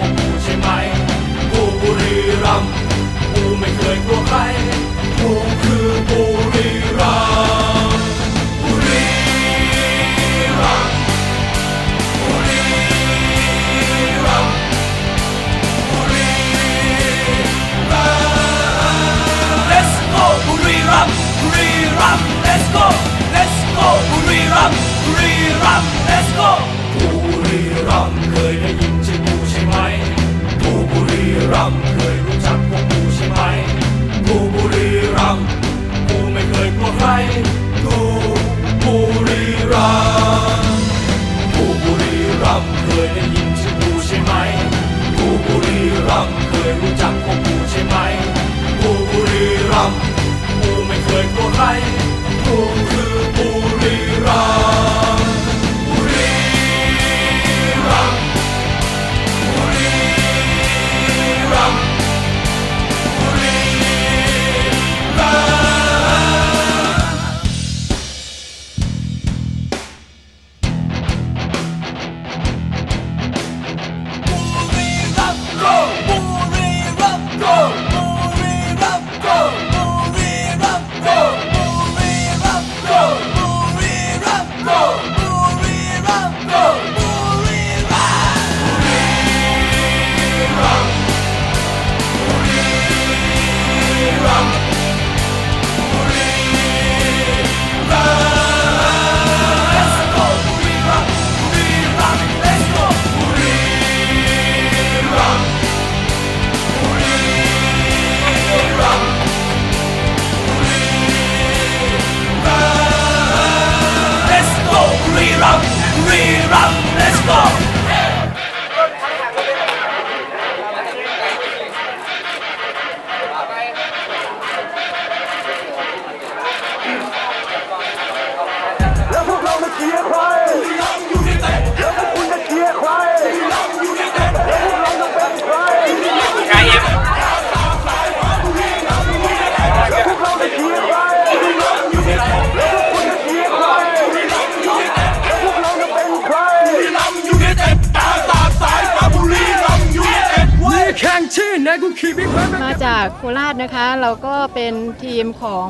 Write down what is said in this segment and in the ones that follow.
กูใช่ไหม กูบุรีรัมย์กูไม่เคยกลัวใคร กูคือกู มาจากโคราชนะคะ เราก็เป็นทีมของ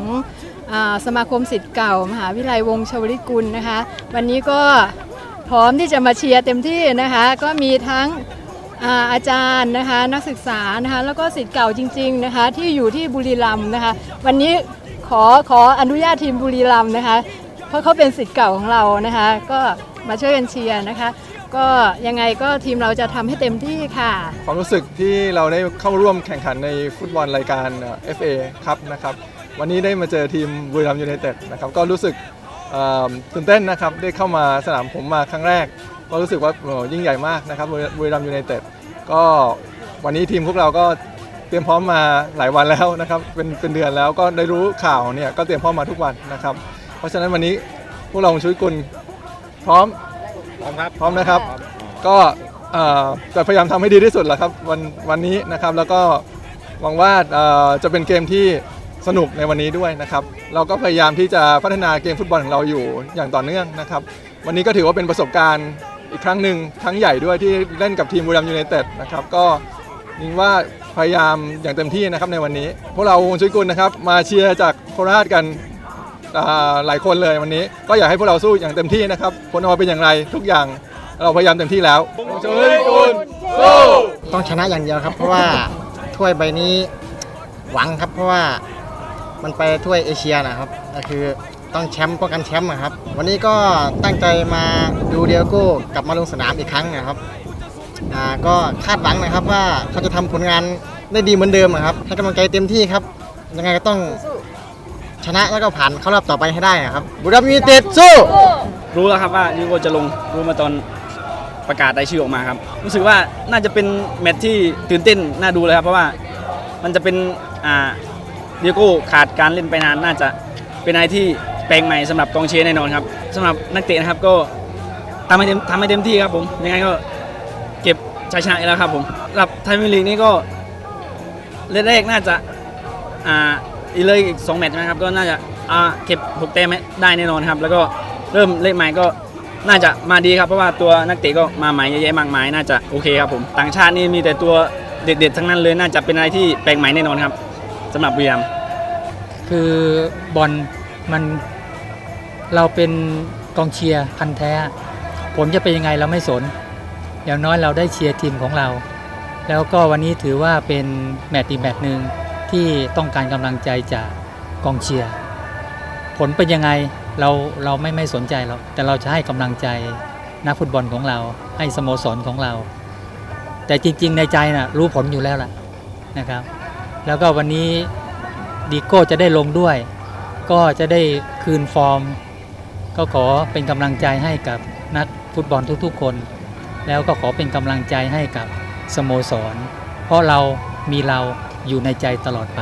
อาสมาคมสิทธิ์เก่า มหาวิทยาลัยวงศ์ชวลิตกุลนะคะ วันนี้ก็พร้อมที่จะมาเชียร์เต็มที่นะคะ ก็มีทั้งอาอาจารย์นะคะ นักศึกษานะคะ แล้วก็สิทธิ์เก่าจริง ๆนะคะ ที่อยู่ที่บุรีรัมย์นะคะ วันนี้ขอขออนุญาตทีมบุรีรัมย์นะคะ เพราะเขาเป็นสิทธิ์เก่าของเรานะคะ ก็มาช่วยกันเชียร์นะคะ ก็ยังไงก็ทีมเราจะทำให้เต็มที่ค่ะ ความรู้สึกที่เราได้เข้าร่วมแข่งขันในฟุตบอลรายการเอ่อ FA ครับนะครับ วันนี้ได้มาเจอทีมบุรีรัมย์ยูไนเต็ดนะครับก็รู้สึกเอ่อตื่นเต้นนะครับได้เข้ามาสนามผมมาครั้งแรก ก็รู้สึกว่าโอ้โหยิ่งใหญ่มากนะครับบุรีบุรีรัมย์ยูไนเต็ดก็วันนี้ทีมพวกเราก็เตรียมพร้อมมาหลายวันแล้วนะครับเป็นเป็นเดือนแล้วก็ได้รู้ข่าวเนี่ยก็เตรียมพร้อมมาทุกวันนะครับ เพราะฉะนั้นวันนี้พวกเราช่วยกุลพร้อม พร้อมครับพร้อมนะครับ ก็เอ่อจะพยายามทำให้ดีที่สุดแหละครับวันวันนี้นะครับแล้วก็หวังว่าเอ่อจะเป็นเกมที่สนุกในวันนี้ด้วยนะครับ เราก็พยายามที่จะพัฒนาเกมฟุตบอลของเราอยู่อย่างต่อเนื่องนะครับ วันนี้ก็ถือว่าเป็นประสบการณ์อีกครั้งหนึ่งครั้งใหญ่ด้วยที่เล่นกับทีมบุรีรัมย์ยูไนเต็ดนะครับก็ยิงว่าพยายามอย่างเต็มที่นะครับในวันนี้ พวกเราวงชุยกุลนะครับมาเชียร์จากโคราชกันอ่า หลายคนเลยวันนี้ ก็อยากให้พวกเราสู้อย่างเต็มที่นะครับผลออกมาเป็นอย่างไรทุกอย่างเราพยายามเต็มที่แล้วช่วยกุลสู้ต้องชนะอย่างเดียวครับ เพราะว่าถ้วยใบนี้หวังครับ เพราะว่ามันไปถ้วยเอเชียนะครับก็คือต้องแชมป์ป้องกันแชมป์อะครับ วันนี้ก็ตั้งใจมาดูเดียโก้กลับมาลงสนามอีกครั้งนะครับอ่าก็คาดหวังนะครับว่าเขาจะทำผลงานได้ดีเหมือนเดิมอะครับให้กำลังใจเต็มที่ครับ ยังไงก็ต้อง ชนะแล้วก็ผ่านเข้ารอบต่อไปให้ได้อะครับบุรีรัมย์ยูไนเต็ดสู้ รู้แล้วครับว่ายูโกจะลงรู้มาตอนประกาศรายชื่อออกมาครับ รู้สึกว่าน่าจะเป็นแมตช์ที่ตื่นเต้นน่าดูเลยครับ เพราะว่ามันจะเป็นอ่าดิโก้ขาดการเล่นไปนานน่าจะเป็นอะไรที่แปลงใหม่สำหรับกองเชียร์แน่นอนครับสำหรับนักเตะนะครับก็ทำให้เต็มทำให้เต็มที่ครับผมยังไงก็เก็บชัยชนะอีกแล้วครับผมสำหรับไทยพิร์ลีกนี่ก็เล่นแรกน่าจะอ่า อีกเลยอีกสองแมตช์ใช่ไหมครับ ก็น่าจะอ่าเก็บหกแต้มได้แน่นอนครับ แล้วก็เริ่มเล่นใหม่ก็น่าจะมาดีครับ เพราะว่าตัวนักเตะก็มาใหม่เยอะแยะมากมายน่าจะโอเคครับผมต่างชาตินี่มีแต่ตัวเด็ดๆทั้งนั้นเลยน่าจะเป็นอะไรที่แปลกใหม่แน่นอนครับสำหรับบุรีรัมย์คือบอลมันเราเป็นกองเชียร์พันแท้ ผลจะเป็นยังไงเราไม่สน อย่างน้อยเราได้เชียร์ทีมของเรา แล้วก็วันนี้ถือว่าเป็นแมตช์อีกแมตช์หนึ่ง ที่ต้องการกำลังใจจากกองเชียร์ผลเป็นยังไงเราเราไม่ไม่สนใจหรอกแต่เราจะให้กำลังใจนักฟุตบอลของเรา ให้สโมสรของเรา แต่จริง ๆ ในใจนะ่ะรู้ผลอยู่แล้วล่ะนะครับ แล้วก็วันนี้ดีโก้จะได้ลงด้วย ก็จะได้คืนฟอร์ม ก็ขอเป็นกำลังใจให้กับนักฟุตบอลทุกๆคน แล้วก็ขอเป็นกำลังใจให้กับสโมสร เพราะเรามีเรา อยู่ในใจตลอดไป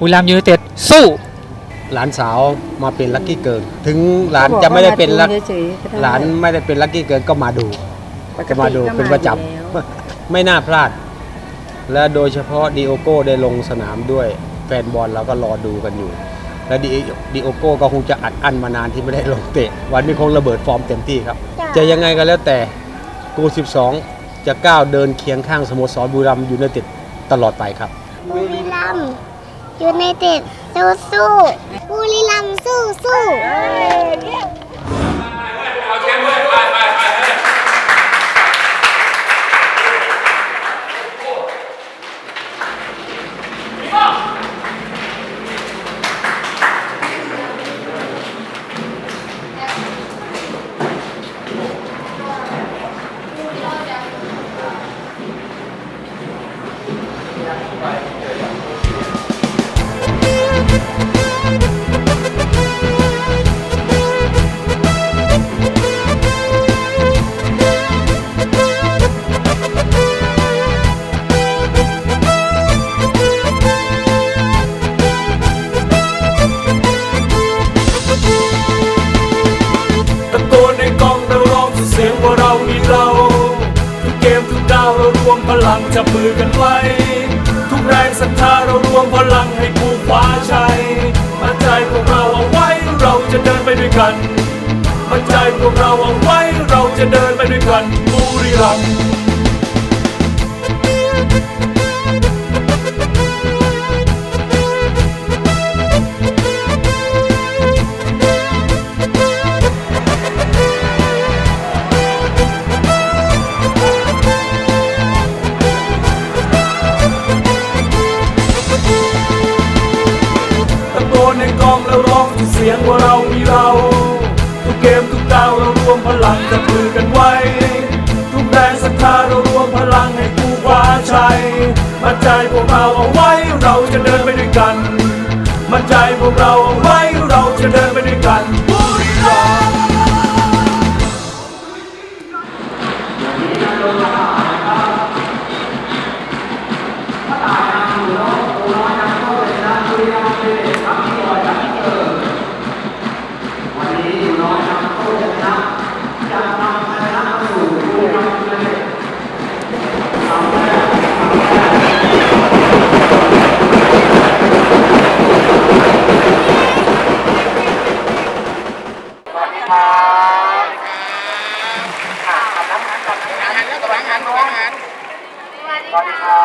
บุรีรัมย์ยูไนเต็ดสู้หลานสาวมาเป็นลัคกี้เกิร์ลถึงหลานจะไม่ได้เป็นลัคหลานไม่ได้เป็นลัคกี้เกิร์ลก็มาดูจะมาดูเป็นประจำไม่น่าพลาด และโดยเฉพาะดีโอโก้ได้ลงสนามด้วยแฟนบอลเราก็รอดูกันอยู่ และดีดีโอโก้ก็คงจะอัดอั้นมานานที่ไม่ได้ลงเตะ วันนี้คงระเบิดฟอร์มเต็มที่ครับ จะยังไงก็แล้วแต่กู 12 จะก้าวเดินเคียงข้างสโมสรบุรีรัมย์ยูไนเต็ดตลอดไปครับ บุรีรัมย์ยูไนเต็ดสู้สู้บุรีรัมย์สู้สู้ เอาเชฟเพื่อนไปไป ไปด้วยกัน มั่นใจพวกเราเอาไว้เราจะเดินไปด้วยกันบุรีรัมย์เสียงว่าเรา มั่นใจพวกเราเอาไว้เราจะเดินไปด้วยกัน มั่นใจพวกเรา สวัสดีครั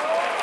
บ